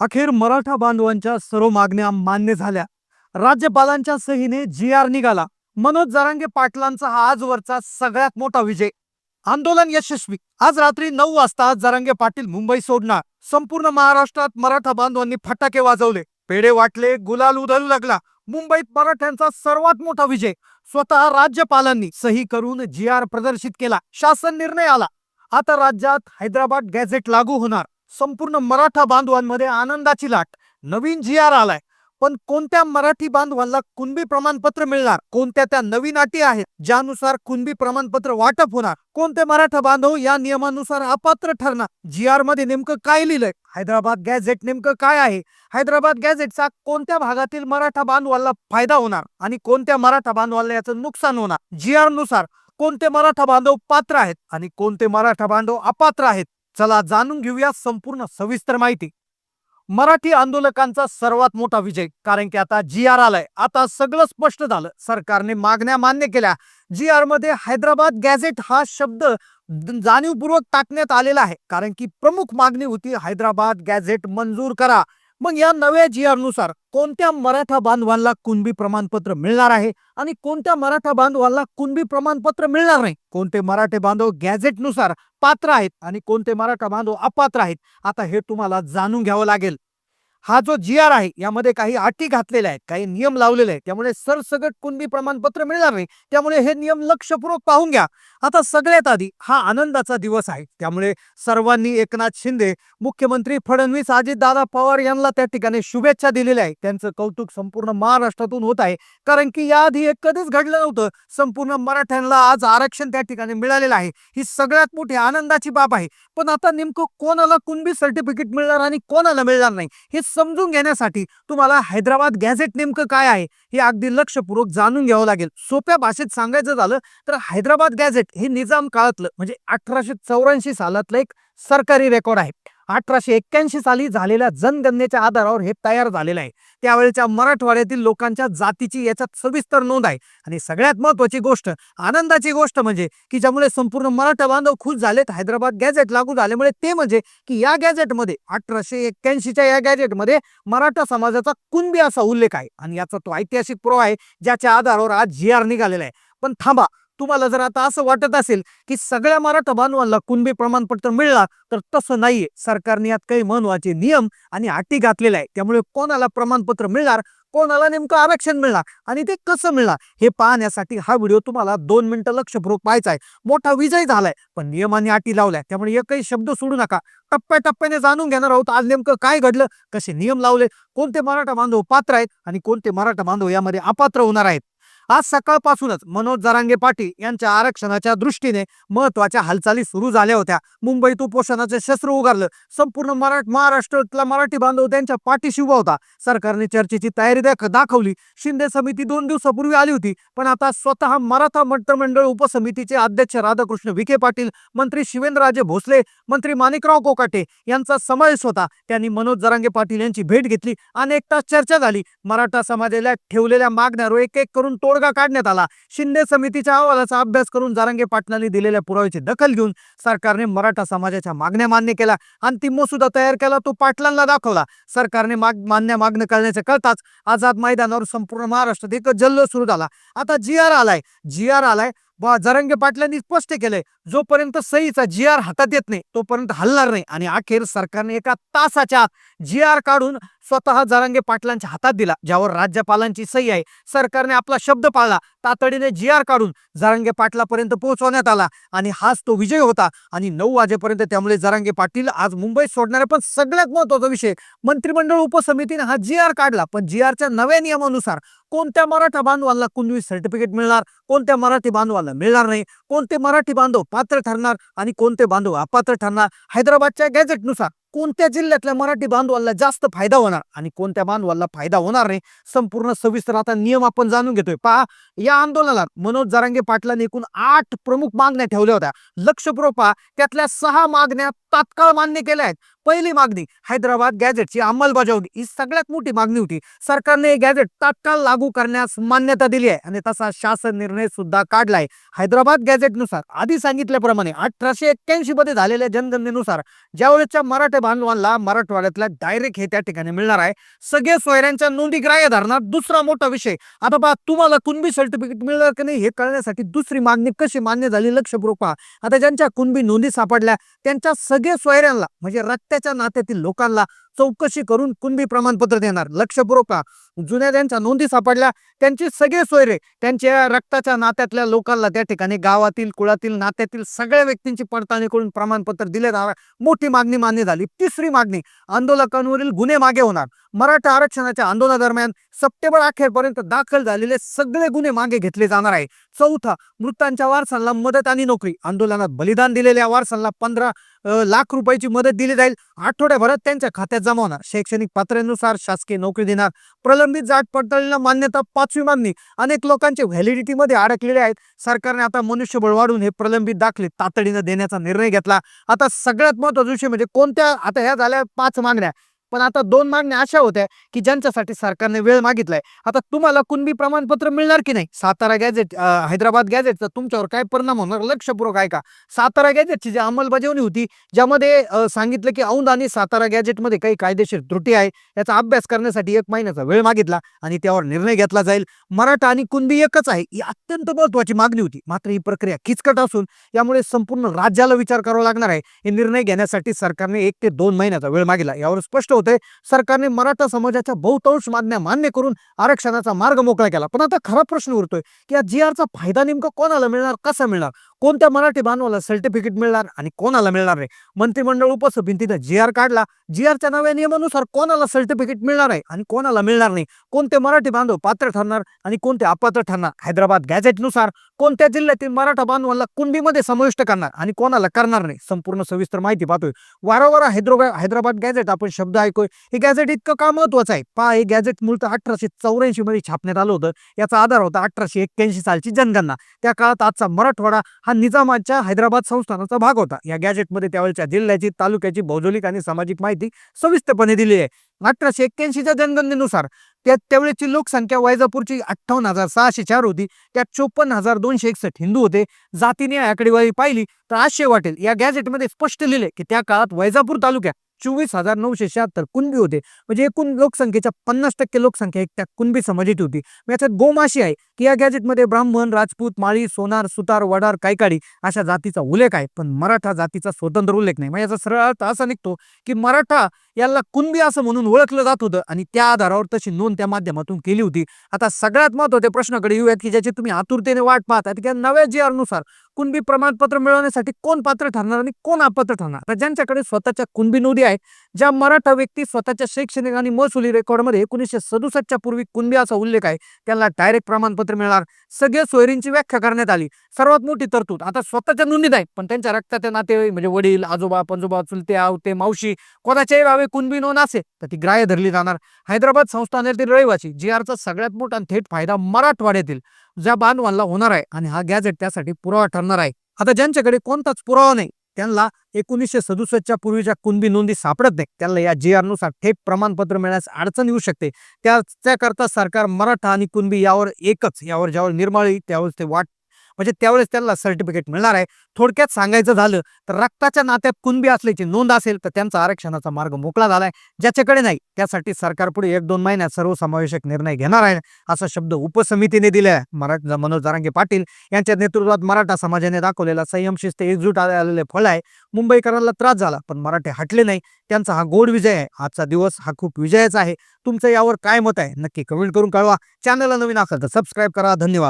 अखेर मराठा बांधवांच्या सर्व मागण्या मान्य झाल्या. राज्यपालांच्या सहीने जी आर निघाला. मनोज जरांगे पाटलांचा हा आजवरचा सगळ्यात मोठा विजय. आंदोलन यशस्वी. आज रात्री नऊ वाजता जरांगे पाटील मुंबई सोडणार. संपूर्ण महाराष्ट्रात मराठा बांधवांनी फटाके वाजवले. पेढे वाटले गुलाल उधळू लागला. मुंबईत मराठ्यांचा सर्वात मोठा विजय. स्वतः राज्यपालांनी सही करून जी आर प्रदर्शित केला. शासन निर्णय आला. आता राज्यात हैदराबाद गॅझेट लागू होणार. संपूर्ण मराठा बांधवांमध्ये आनंदाची लाट. नवीन जी आर आलाय. पण कोणत्या मराठी बांधवांना कुणबी प्रमाणपत्र मिळणार? कोणत्या त्या नवीन अटी आहेत? ज्यानुसार कुणबी प्रमाणपत्र वाटप होणार? कोणते मराठा बांधव या नियमानुसार अपात्र ठरणार? जी आरमध्ये नेमकं काय लिहिलंय? हैदराबाद गॅझेट नेमकं काय आहे? हैदराबाद गॅझेटचा कोणत्या भागातील मराठा बांधवांना फायदा होणार? आणि कोणत्या मराठा बांधवांना याचं नुकसान होणार? जी आरनुसार कोणते मराठा बांधव पात्र आहेत? आणि कोणते मराठा बांधव अपात्र आहेत? चला जाणून घेऊया संपूर्ण सविस्तर माहिती. मराठी आंदोलकांचा सर्वात मोठा विजय कारण की आता जी आर आलाय. आता सगळं स्पष्ट झालं. सरकारने मागण्या मान्य केल्या. जी आरमध्ये हैदराबाद गॅझेट हा शब्द जाणीवपूर्वक टाकण्यात आलेला आहे. कारण की प्रमुख मागणी होती हैदराबाद गॅझेट मंजूर करा. मग या नव्या जी आरनुसार कोणत्या मराठा बांधवांना कुणबी प्रमाणपत्र मिळणार आहे आणि कोणत्या मराठा बांधवांना कुणबी प्रमाणपत्र मिळणार नाही? कोणते मराठे बांधव गॅझेटनुसार पात्र आहेत आणि कोणते मराठा बांधव अपात्र आहेत? आता हे तुम्हाला जाणून घ्यावं लागेल. हा जो जी आर आहे यामध्ये काही अटी घातलेल्या आहेत काही नियम लावलेले आहेत त्यामुळे सरसकट कुणबी प्रमाणपत्र मिळणार नाही. त्यामुळे हे नियम लक्षपूर्वक पाहून घ्या. आता सगळ्यात आधी हा आनंदाचा दिवस आहे. त्यामुळे सर्वांनी एकनाथ शिंदे मुख्यमंत्री फडणवीस अजितदादा पवार यांना त्या ठिकाणी शुभेच्छा दिलेल्या आहे त्यांचं कौतुक संपूर्ण महाराष्ट्रातून होत आहे. कारण की याआधी हे कधीच घडलं नव्हतं. संपूर्ण मराठ्यांना आज आरक्षण त्या ठिकाणी मिळालेलं आहे. ही सगळ्यात मोठी आनंदाची बाब आहे. पण आता नेमकं कोणाला कुणबी सर्टिफिकेट मिळणार आणि कोणाला मिळणार नाही हे समजून घेण्यासाठी तुम्हाला हैदराबाद गॅझेट नेमकं काय आहे हे अगदी लक्षपूर्वक जाणून घ्यावं लागेल. सोप्या भाषेत सांगायचं झालं तर हैदराबाद गॅझेट हे निजाम काळातलं म्हणजे अठराशे चौऱ्याऐंशी सालातलं एक सरकारी रेकॉर्ड आहे. अठराशे एक्क्याऐंशी साली झालेल्या जनगणनेच्या आधारावर हे तयार झालेलं आहे. त्यावेळेच्या मराठवाड्यातील लोकांच्या जातीची याच्यात सविस्तर नोंद आहे. आणि सगळ्यात महत्वाची गोष्ट आनंदाची गोष्ट म्हणजे की ज्यामुळे संपूर्ण मराठा बांधव खुश झालेत हैदराबाद गॅझेट लागू झाल्यामुळे ते म्हणजे की या गॅझेटमध्ये अठराशे एक्क्याऐंशीच्या या गॅझेटमध्ये मराठा समाजाचा कुणबी असा उल्लेख आहे. आणि याचा तो ऐतिहासिक पुरावा आहे ज्याच्या आधारावर आज जी आर निघालेला आहे. पण थांबा तुम्हाला जर आता असं वाटत असेल की सगळ्या मराठा बांधवांना कुणबी प्रमाणपत्र मिळला तर तसं नाहीये. सरकारने यात काही महत्त्वाचे नियम आणि अटी घातलेल्या आहे त्यामुळे कोणाला प्रमाणपत्र मिळणार कोणाला नेमकं आरक्षण मिळणार आणि ते कसं मिळणार हे पाहण्यासाठी हा व्हिडिओ तुम्हाला दोन मिनिटं लक्षपूर्वक पाहायचा आहे. मोठा विजय झालाय पण नियमाने अटी लावल्या. त्यामुळे एकही शब्द सोडू नका. टप्प्याटप्प्याने जाणून घेणार आहोत आज नेमकं काय घडलं कसे नियम लावले कोणते मराठा बांधव पात्र आहेत आणि कोणते मराठा बांधव यामध्ये अपात्र होणार आहेत. आज सकाळपासूनच मनोज जरांगे पाटील यांच्या आरक्षणाच्या दृष्टीने महत्त्वाच्या हालचाली सुरू झाल्या होत्या. मुंबईत उपोषणाचे शस्त्र उगारलं. संपूर्ण मराठ महाराष्ट्रातला मराठी बांधव त्यांच्या पाठीशी उभा होता. सरकारने चर्चेची तयारी दाखवली. शिंदे समिती दोन दिवसापूर्वी आली होती पण आता स्वतः मराठा मंत्रिमंडळ उपसमितीचे अध्यक्ष राधाकृष्ण विखे पाटील मंत्री शिवेंद्रराजे भोसले मंत्री माणिकराव कोकाटे यांचा समावेश होता. त्यांनी मनोज जरांगे पाटील यांची भेट घेतली. अनेक तास चर्चा झाली. मराठा समाजाला ठेवलेल्या मागण्यावर एक एक करून तोडगा काढण्यात आला. शिंदे समितीच्या अहवालाचा अभ्यास करून जरांगे पाटलांनी दिलेल्या पुराव्याची दखल घेऊन सरकारने मराठा समाजाच्या मागण्या मान्य केल्या. अंतिम मसुदा तयार केला तो पाटलांना दाखवला. सरकारने माग मान्य मागणं करण्याचे कळताच आझाद मैदानावर संपूर्ण महाराष्ट्रात एक जल्लोष सुरू झाला. आता जी आर आलाय जी आर आलाय बा जरांगे पाटलांनी स्पष्ट केलंय जोपर्यंत सहीचा जी आर हातात येत नाही तोपर्यंत हलणार नाही. आणि अखेर सरकारने एका तासाच्या आत जी आर काढून स्वतः जरांगे पाटलांच्या हातात दिला ज्यावर राज्यपालांची सही आहे. सरकारने आपला शब्द पाळला. तातडीने जी आर काढून जरांगे पाटलापर्यंत पोहोचवण्यात आला आणि हाच तो विजय होता. आणि नऊ वाजेपर्यंत त्यामुळे जरांगे पाटील आज मुंबईत सोडणारे पण सगळ्यात महत्त्वाचा विषय मंत्रिमंडळ उपसमितीने हा जी आर काढला पण जी आरच्या नव्या नियमानुसार कोणत्या मराठा बांधवांना कुणवी सर्टिफिकेट मिळणार कोणत्या मराठी बांधवांना मिळणार नाही कोणते मराठी बांधव पात्र ठरणार आणि कोणते बांधव अपात्र ठरणार हैदराबादच्या गॅझेटनुसार कोणत्या जिल्ह्यातल्या मराठी बांधवाला जास्त फायदा होणार आणि कोणत्या बांधवाला फायदा होणार नाही संपूर्ण सविस्तर आता नियम आपण जाणून घेतोय. पहा या आंदोलनात मनोज जरांगे पाटलांनी एकूण आठ प्रमुख मागण्या ठेवल्या होत्या. लक्षपूर्वक पहा त्यातल्या सहा मागण्या तात्काळ मान्य केल्या आहेत. पहिली मागणी हैदराबाद गॅजेटची अंमलबजावणी. ही सगळ्यात मोठी मागणी होती. सरकारने हे गॅजेट तात्काळ लागू करण्यास मान्यता दिली आहे. आणि तसा शासन निर्णय सुद्धा काढलाय. हैदराबाद गॅजेटनुसार आधी सांगितल्याप्रमाणे अठराशे एक्क्याऐंशी मध्ये झालेल्या जनगणनेनुसार ज्यावेळेसच्या मराठा बांधवांना मराठवाड्यातल्या डायरेक्ट हे त्या ठिकाणी मिळणार आहे. सगळ्या सोयऱ्यांच्या नोंदी ग्राह्य धरणार. दुसरा मोठा विषय आता पहा तुम्हाला कुणबी सर्टिफिकेट मिळणार की नाही हे कळण्यासाठी दुसरी मागणी कशी मान्य झाली? लक्षपूर्वक पहा. आता ज्यांच्या कुणबी नोंदी सापडल्या त्यांच्या सगळ्या सोयऱ्यांना म्हणजे त्याच्या नात्यातील लोकांना चौकशी करून कुणबी प्रमाणपत्र देणार. लक्षपूर्वक जुन्या ज्यांच्या नोंदी सापडल्या त्यांचे सगळे सोयरे त्यांच्या रक्ताच्या नात्यातल्या लोकांना त्या ठिकाणी गावातील कुळातील नात्यातील सगळ्या व्यक्तींची पडताळणी करून प्रमाणपत्र दिले जाणार मोठी मागणी मान्य झाली. तिसरी मागणी आंदोलकांवरील गुन्हे मागे होणार. मराठा आरक्षणाच्या आंदोलनादरम्यान सप्टेंबर अखेरपर्यंत दाखल झालेले सगळे गुन्हे मागे घेतले जाणार आहे. चौथा मृतांच्या वारसांना मदत आणि नोकरी. आंदोलनात बलिदान दिलेल्या वारसांना पंधरा लाख रुपयाची मदत दिली जाईल. आठवड्याभरात त्यांच्या खात्यात जमा होणार शैक्षणिक पात्रेनुसार शासकीय नोकरी देणार. प्रलंबित जाट पडताळीला मान्यता पाचवी मागणी. अनेक लोकांचे व्हॅलिडिटीमध्ये अडकलेले आहेत. सरकारने आता मनुष्यबळ वाढून हे प्रलंबित दाखले. तातडीनं देण्याचा निर्णय घेतला. आता सगळ्यात महत्त्वाचा विषय म्हणजे कोणत्या आता ह्या झाल्या पाच मागण्या. पण आता दोन मागण्या अशा होत्या की ज्यांच्यासाठी सरकारने वेळ मागितलाय. आता तुम्हाला कुणबी प्रमाणपत्र मिळणार की नाही? सातारा गॅजेट हैदराबाद गॅजेटचा तुमच्यावर काय परिणाम होणार? लक्षपूर्वक ऐका. सातारा गॅजेटची जी अंमलबजावणी होती ज्यामध्ये सांगितलं की औंध आणि सातारा गॅजेटमध्ये काही कायदेशीर त्रुटी आहे याचा अभ्यास करण्यासाठी एक महिन्याचा वेळ मागितला आणि त्यावर निर्णय घेतला जाईल. मराठा आणि कुणबी एकच आहे ही अत्यंत महत्वाची मागणी होती. मात्र ही प्रक्रिया किचकट असून यामुळे संपूर्ण राज्याला विचार करावा लागणार आहे. हे निर्णय घेण्यासाठी सरकारने एक ते दोन महिन्याचा वेळ मागितला. यावर स्पष्ट होतं होते सरकारने मराठा समाजाच्या बहुतांश मागण्या मान्य करून आरक्षणाचा मार्ग मोकळा केला. पण आता खरा प्रश्न उरतोय की या जी आरचा फायदा नेमका कोणाला मिळणार कसा मिळणार? कोणत्या मराठी बांधवाला सर्टिफिकेट मिळणार आणि कोणाला मिळणार नाही? मंत्रिमंडळ उपसमितीनं जी आर काढला. जी आरच्या नव्या नियमानुसार कोणाला सर्टिफिकेट मिळणार आहे आणि कोणाला मिळणार नाही? कोणते मराठी बांधव पात्र ठरणार आणि कोणते अपात्र ठरणार? हैदराबाद गॅझेटनुसार कोणत्या जिल्ह्यातील मराठा बांधवांना कुणबीमध्ये समाविष्ट करणार आणि कोणाला करणार नाही? संपूर्ण सविस्तर माहिती पाहतोय. वारंवार हैदराबाद हैदराबाद गॅझेट आपण शब्द ऐकूय हे गॅजेट इतकं का महत्वाचं आहे? पहा हे गॅझेट मूळतः अठराशे चौऱ्याऐंशी मध्ये छापण्यात आलं होतं. याचा आधार होता अठराशे एक्क्याऐंशी सालची जनगणना. त्या काळात आजचा मराठवाडा हा निजामाच्या हैदराबाद संस्थानाचा भाग होता. या गॅजेटमध्ये त्यावेळच्या जिल्ह्याची तालुक्याची भौगोलिक आणि सामाजिक माहिती सविस्तरपणे दिली आहे. अठराशे एक्क्याऐंशीच्या जनगणनेनुसार त्यात त्यावेळेची लोकसंख्या वैजापूरची अठ्ठावन्न हजार सहाशे चार होती. त्यात चोपन्न हजार दोनशे एकसष्ट हिंदू होते. जातीने आकडेवारी पाहिली तर आश्चर्य वाटेल. या गॅजेटमध्ये स्पष्ट लिहिले की त्या काळात वैजापूर तालुक्यात चोवीस हजार नऊशे शहात्तर कुणबी होते. म्हणजे एकूण लोकसंख्येच्या पन्नास टक्के लोकसंख्या एक त्या कुणबी समाजाची होती. मग याच्यात गोमाशी आहे की या गॅजेटमध्ये ब्राह्मण राजपूत माळी सोनार सुतार वडार कायकाडी अशा जातीचा उल्लेख आहे. पण मराठा जातीचा स्वतंत्र उल्लेख नाही. मग याचा सरळ अर्थ असा निघतो की मराठा याला कुणबी असं म्हणून ओळखलं जात होतं आणि त्या आधारावर तशी नोंद त्या माध्यमातून केली होती. आता सगळ्यात महत्त्वाच्या प्रश्नाकडे येऊयात की ज्याची तुम्ही आतुरतेने वाट पाहतात की नव्या जी आरनुसार कुणबी प्रमाणपत्र मिळवण्यासाठी कोण पात्र ठरणार आणि कोण अपात्र ठरणार? तर ज्यांच्याकडे स्वतःच्या कुणबी नोंदी आहे ज्या मराठा व्यक्ती स्वतःच्या शैक्षणिक आणि महसुली रेकॉर्डमध्ये एकोणीसशे सदुसष्टच्या पूर्वी कुणबी असा उल्लेख आहे त्यांना डायरेक्ट प्रमाणपत्र मिळणार. सगळ्या सोयरींची व्याख्या करण्यात आली. सर्वात मोठी तरतूद आता स्वतःच्या नोंदीत आहे पण त्यांच्या रक्ताचे नाते म्हणजे वडील आजोबा पंजोबा चुलते आवते मावशी कोणाच्याही भावे कुणबी नोंद असेल तर ती ग्राह्य धरली जाणार. हैदराबाद संस्थानातील रहिवासी जी आरचा सगळ्यात मोठा थेट फायदा मराठवाड्यातील ज्या बांधवांना होणार आहे आणि हा गॅजेट त्यासाठी पुरावा ठरणार आहे. आता ज्यांच्याकडे कोणताच पुरावा नाही त्यांना एकोणीसशे सदुसष्टच्या पूर्वीच्या कुणबी नोंदी सापडत नाही त्यांना या जी नुसार थेट प्रमाणपत्र मिळण्यास अडचण येऊ शकते. त्या त्याकरता सरकार मराठा आणि कुणबी यावर एकच यावर ज्यावर निर्माळी त्यावर ते वाट म्हणजे त्यावेळेस त्यांना सर्टिफिकेट मिळणार आहे. थोडक्यात सांगायचं झालं तर रक्ताच्या नात्यात कुणबी असल्याची नोंद असेल तर त्यांचा आरक्षणाचा मार्ग मोकळा झालाय. ज्याच्याकडे नाही त्यासाठी सरकार पुढे एक दोन महिन्यात सर्वसमावेशक निर्णय घेणार आहे. असा शब्द उपसमितीने दिलाय. मराठा मनोज जारांगे पाटील यांच्या नेतृत्वात मराठा समाजाने दाखवलेला संयम शिस्त एकजूट आलेले फळ आहे. मुंबईकरांना त्रास झाला पण मराठे हटले नाही. त्यांचा हा गोड विजय आहे. आजचा दिवस हा खूप विजयाचा आहे. तुमचं यावर काय मत आहे नक्की कमेंट करून कळवा. चॅनलला नवीन असेल तर सबस्क्राईब करा. धन्यवाद.